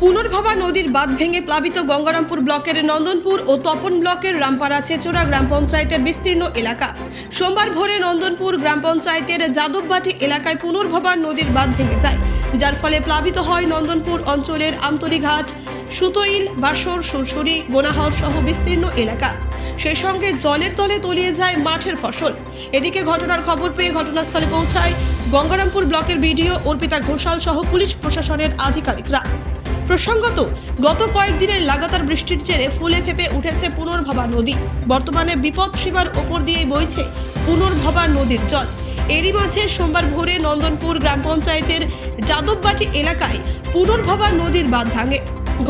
পুনর্ভবা নদীর বাঁধ ভেঙে প্লাবিত গঙ্গারামপুর ব্লকের নন্দনপুর ও তপন ব্লকের রামপাড়া চেচোরা গ্রাম পঞ্চায়েতের বিস্তীর্ণ এলাকা। সোমবার ভোরে নন্দনপুর গ্রাম পঞ্চায়েতের যাদববাটি এলাকায় পুনর্ভবা নদীর বাঁধ ভেঙে যায়। যার ফলে প্লাবিত হয় নন্দনপুর অঞ্চলের আমতলিঘাট, সুতইল, বাসর, সুরসুরি গোনাহর সহ বিস্তীর্ণ এলাকা। সেই সঙ্গে জলের তলে তলিয়ে যায় মাঠের ফসল। এদিকে ঘটনার খবর পেয়ে ঘটনাস্থলে পৌঁছায় গঙ্গারামপুর ব্লকের বিডিও অর্পিতা ঘোষাল সহ পুলিশ প্রশাসনের আধিকারিকরা। প্রসঙ্গত, গত কয়েকদিনের লাগাতার বৃষ্টির জেরে ফুলে ফেপে উঠেছে পুনর্ভবা নদী। বর্তমানে বিপদ সীমার ওপর দিয়ে বইছে পুনর্ভবা নদীর জল। এরই মাঝে সোমবার ভোরে নন্দনপুর গ্রাম পঞ্চায়েতের যাদববাটি এলাকায় পুনর্ভবা নদীর বাঁধ ভাঙে।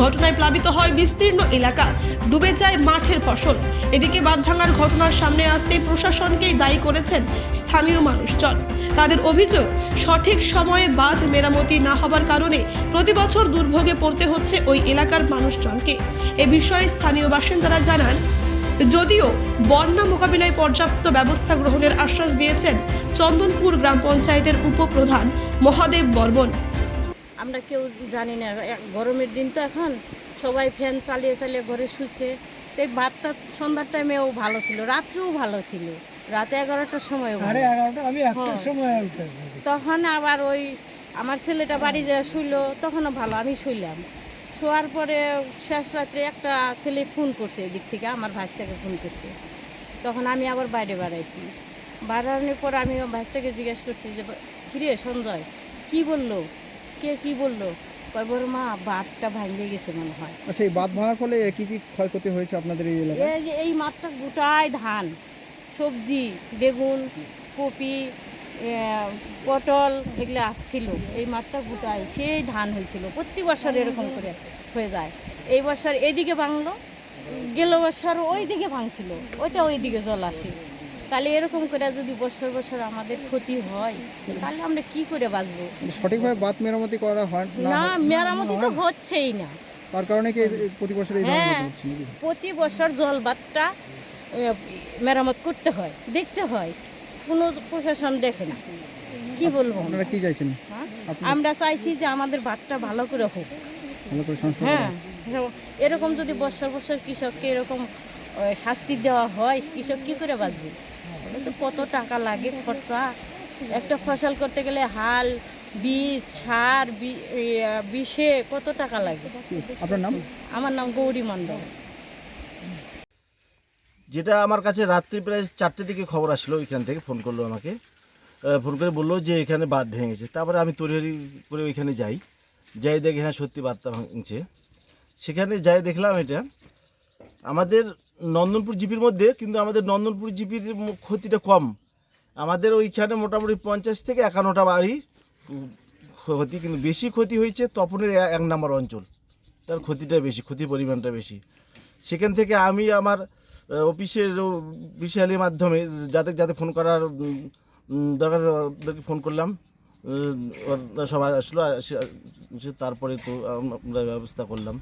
ঘটনায় প্লাবিত হয় বিস্তীর্ণ এলাকা। ডুবে যায় মাঠের ফসল। এদিকে বাঁধ ভাঙার ঘটনার সামনে আসতে প্রশাসনকেই দায়ী করেছেন স্থানীয় মানুষজন। তাদের অভিযোগ, সঠিক সময়ে বাঁধ মেরামতি না হবার কারণে প্রতি বছর দুর্ভোগে পড়তে হচ্ছে ওই এলাকার মানুষজনকে। এ বিষয়ে স্থানীয় বাসিন্দারা জানান, যদিও বন্যা মোকাবিলায় পর্যাপ্ত ব্যবস্থা গ্রহণের আশ্বাস দিয়েছেন চন্দনপুর গ্রাম পঞ্চায়েতের উপপ্রধান মহাদেব বর্মন। আমরা কেউ জানি না গরমের দিন তো এখন। সবাই ফ্যান চালিয়ে চালিয়ে ঘরে শুচ্ছে। তো এই ভাতটা সন্ধ্যার টাইমেও ভালো ছিল রাত্রেও ভালো ছিল। রাতে এগারোটার সময়ও ভালো। আমি হ্যাঁ। সময় তখন আবার ওই আমার ছেলেটা বাড়ি যা শুইলো তখনও ভালো আমি শুইলাম। শোয়ার পরে শেষ রাত্রে একটা ছেলে ফোন করছে এদিক থেকে আমার ভাইটাকে ফোন করছে। তখন আমি আবার বাইরে বাড়াইছি। বাড়ানোর পর আমি ভাইটাকে জিজ্ঞেস করছি যে কিরে সঞ্জয় কি বলল? কে কি বলল? কয় বড় মা বাঁধটা ভাঙিয়ে গেছে মনে হয়। আচ্ছা এই বাঁধ ভাঙার ফলে কি কি ক্ষয়ক্ষতি হয়েছে আপনাদের এই এলাকায়? এই যে এই মাঠটা গোটায় ধান সবজি বেগুন কপি পটল এগুলো আসছিল। এই মাঠটা গোটায় সেই ধান হয়েছিল। প্রতি বছর এরকম করে হয়ে যায়। এই বছর এদিকে ভাঙলো গেল বছর ওই দিকে ভাঙছিল। ওইটা ওই দিকে জল আসে। তাহলে এরকম করে যদি বছর বছর আমাদের ক্ষতি হয় তাহলে আমরা কি করে বাঁচবো? সঠিকভাবে বাঁধ মেরামতি করা হয় না মেরামতি তো হচ্ছেই না। তার কারণে কি প্রতি বছর এই হ্যাঁ। প্রতি বছর জলবাতটা মেরামত করতে হয় দেখতে হয়। কোনো প্রশাসন দেখে না। কি বলব আপনারা কি চাইছেন? হ্যাঁ? আমরা চাইছি যে আমাদের ভাতটা ভালো করে হোক। ভালো করে সংস্কার হ্যাঁ এরকম যদি বছর বছর কৃষককে এরকম শাস্তি দেওয়া হয় কৃষক কি করে বাঁচবে? তো কত টাকা লাগে খরচা? একটা ফসল করতে গেলে হাল বীজ সার বি- বিষে কত টাকা লাগে? আপনার নাম? আমার নাম গৌরী মণ্ডল। যেটা আমার কাছে রাত্রি প্রায় চারটের দিকে খবর আসলো ওইখান থেকে ফোন করল আমাকে। ফোন করে বলল যে এখানে বাঁধ ভেঙেছে। তারপরে আমি তৈরি করে ওইখানে যাই। যাই দেখি হ্যাঁ সত্যি বাঁধটা ভাঙছে। সেখানে যাই দেখলাম এটা। আমাদের নন্দনপুর জিপির মধ্যে, কিন্তু আমাদের নন্দনপুর জিপির ক্ষতিটা কম। আমাদের ওইখানে মোটামুটি পঞ্চাশ থেকে একান্নটা বাড়ি ক্ষতি, কিন্তু বেশি ক্ষতি হয়েছে তপনের এক নম্বর অঞ্চল। তার ক্ষতিটা বেশি, ক্ষতির পরিমাণটা বেশি। সেখান থেকে আমি আমার অফিসের বিশালের মাধ্যমে যাদের যাতে ফোন করার দরকার ফোন করলাম। সবাই আসলো তারপরে তো আমরা ব্যবস্থা করলাম।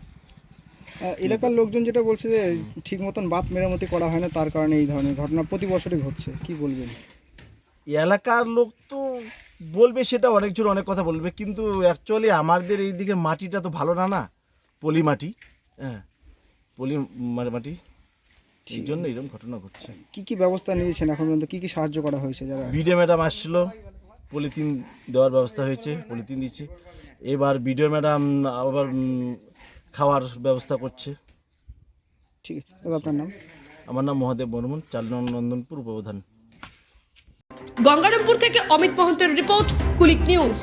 এলাকার লোকজন যেটা বলছে যে ঠিক মতন বাঁধ মেরামতি করা হয় না তার কারণে এই ধরনের ঘটনা প্রতি বছরই ঘটছে। কি বলবেন? এলাকার লোক তো বলবে সেটা অনেকজন অনেক কথা বলবে কিন্তু অ্যাকচুয়ালি আমাদের এই দিকের মাটিটা তো ভালো না না পলি মাটি হ্যাঁ পলি মাটি এই জন্য এরকম ঘটনা ঘটছে। কি কি ব্যবস্থা নিয়েছেন এখন পর্যন্ত? কি কি সাহায্য করা হয়েছে যারা? বিডিও ম্যাডাম আসছিল পলিথিন দেওয়ার ব্যবস্থা হয়েছে পলিথিন দিচ্ছে। এবার বিডিও ম্যাডাম আবার খাওয়ার ব্যবস্থা করছে। ঠিক আছে আপনার নাম? আমার নাম মহাদেব বর্মন চাল নন্দনপুর উপপ্রধান। গঙ্গারামপুর থেকে অমিত মহন্তের রিপোর্ট কুলিক নিউজ।